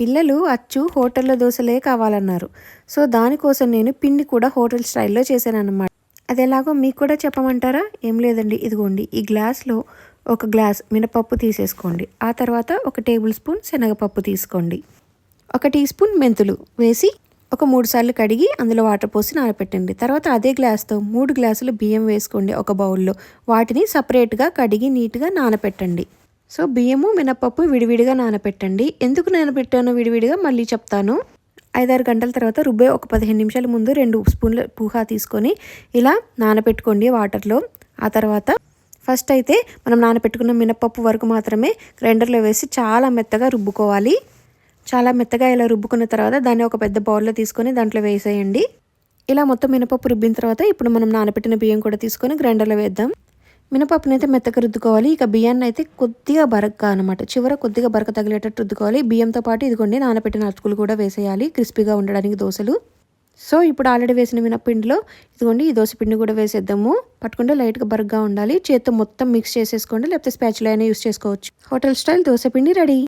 పిల్లలు అచ్చు హోటల్లో దోశలే కావాలన్నారు. సో దానికోసం నేను పిండి కూడా హోటల్ స్టైల్లో చేశాను అనమాట అది ఎలాగో మీకు కూడా చెప్పమంటారా? ఏం లేదండి ఇదిగోండి ఈ గ్లాస్లో ఒక గ్లాస్ మినపప్పు తీసేసుకోండి. ఆ తర్వాత ఒక టేబుల్ స్పూన్ శనగపప్పు తీసుకోండి. ఒక టీ స్పూన్ మెంతులు వేసి ఒక మూడు సార్లు కడిగి అందులో వాటర్ పోసి నానపెట్టండి. తర్వాత అదే గ్లాస్తో మూడు గ్లాసులు బియ్యం వేసుకోండి ఒక బౌల్లో. వాటిని సపరేట్గా కడిగి నీట్గా నానపెట్టండి. సో బియ్యము మినపప్పు విడివిడిగా నానపెట్టండి. ఎందుకు నానబెట్టాను విడివిడిగా మళ్ళీ చెప్తాను. ఐదారు గంటల తర్వాత రుబ్బే ఒక పదిహేను నిమిషాల ముందు రెండు స్పూన్ల పూహా తీసుకొని ఇలా నానబెట్టుకోండి వాటర్లో. ఆ తర్వాత ఫస్ట్ అయితే మనం నానబెట్టుకున్న మినపప్పు వరకు మాత్రమే గ్రైండర్లో వేసి చాలా మెత్తగా రుబ్బుకోవాలి. చాలా మెత్తగా ఇలా రుబ్బుకున్న తర్వాత దాన్ని ఒక పెద్ద బౌల్లో తీసుకొని దాంట్లో వేసేయండి. ఇలా మొత్తం మినపప్పు రుబ్బిన తర్వాత ఇప్పుడు మనం నానబెట్టిన బియ్యం కూడా తీసుకొని గ్రైండర్లో వేద్దాం. మినపప్పుని అయితే మెత్తగా రుద్దుకోవాలి. ఇక బియ్యాన్ని అయితే కొద్దిగా బరకగా అనమాట చివర కొద్దిగా బరక తగిలేటట్టు రుద్దుకోవాలి. బియ్యంతో పాటు ఇదిగోండి నానబెట్టిన అతుకులు కూడా వేసేయాలి. క్రిస్పీగా ఉండడానికి దోశలు. సో ఇప్పుడు ఆల్రెడీ వేసిన మినప్పిండిలో ఇదిగోండి ఈ దోశ పిండి కూడా వేసేద్దాము. పట్టుకుంటే లైట్గా బరగ్గా ఉండాలి. చేత్తో మొత్తం మిక్స్ చేసేసుకోండి. లేకపోతే స్పాచులో అయినా యూస్ చేసుకోవచ్చు. హోటల్ స్టైల్ దోశ పిండి రెడీ.